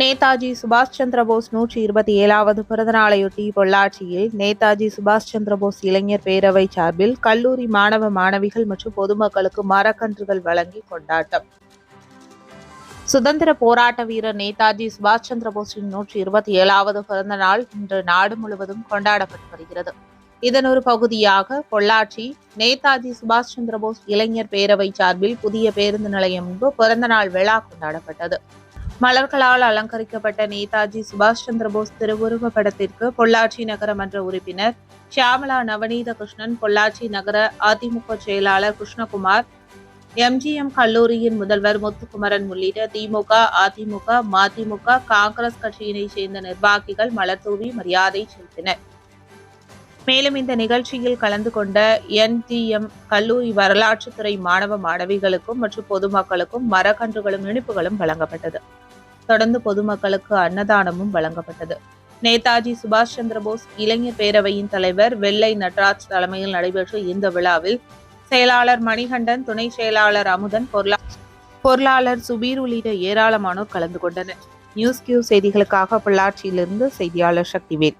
நேதாஜி சுபாஷ் சந்திரபோஸ் நூற்றி இருபத்தி ஏழாவது பிறந்தநாளையொட்டி பொள்ளாச்சியில் நேதாஜி சுபாஷ் சந்திரபோஸ் இளைஞர் பேரவை சார்பில் கல்லூரி மாணவ மாணவிகள் மற்றும் பொதுமக்களுக்கு மரக்கன்றுகள் வழங்கி கொண்டாட்டம். சுதந்திர போராட்ட வீரர் நேதாஜி சுபாஷ் சந்திரபோஸின் நூற்றி இருபத்தி ஏழாவது பிறந்த நாள் இன்று நாடு முழுவதும் கொண்டாடப்பட்டு வருகிறது. இதன் ஒரு பகுதியாக பொள்ளாச்சி நேதாஜி சுபாஷ் சந்திரபோஸ் இளைஞர் பேரவை சார்பில் புதிய பேருந்து நிலையம் முன்பு பிறந்தநாள் விழா கொண்டாடப்பட்டது. மலர்களால் அலங்கரிக்கப்பட்ட நேதாஜி சுபாஷ் சந்திரபோஸ் திருவுருவ படத்திற்கு பொள்ளாச்சி நகரமன்ற உறுப்பினர் ஷியாமலா நவநீத கிருஷ்ணன் பொள்ளாச்சி நகர அதிமுக செயலாளர் கிருஷ்ணகுமார் எம்ஜிஎம் கல்லூரியின் முதல்வர் முத்துக்குமரன் உள்ளிட்ட திமுக அதிமுக மதிமுக காங்கிரஸ் கட்சியினைச் சேர்ந்த நிர்வாகிகள் மலர்தூவி மரியாதை செலுத்தினர். மேலும் இந்த நிகழ்ச்சியில் கலந்து கொண்ட என்டிஎம் கல்லூரி வரலாற்றுத்துறை மாணவ மாணவிகளுக்கும் மற்றும் பொதுமக்களுக்கும் மரக்கன்றுகளும் இனிப்புகளும் வழங்கப்பட்டது. தொடர்ந்து பொதுமக்களுக்கு அன்னதானமும் வழங்கப்பட்டது. நேதாஜி சுபாஷ் சந்திரபோஸ் இளைஞர் பேரவையின் தலைவர் வெள்ளை நட்ராஜ் தலைமையில் நடைபெற்ற இந்த விழாவில் செயலாளர் மணிகண்டன் துணை செயலாளர் அமுதன் பொருளா பொருளாளர் சுபீர் உள்ளிட்ட ஏராளமானோர் கலந்து கொண்டனர். நியூஸ் கியூ செய்திகளுக்காக பொள்ளாச்சியிலிருந்து செய்தியாளர் சக்திவேல்.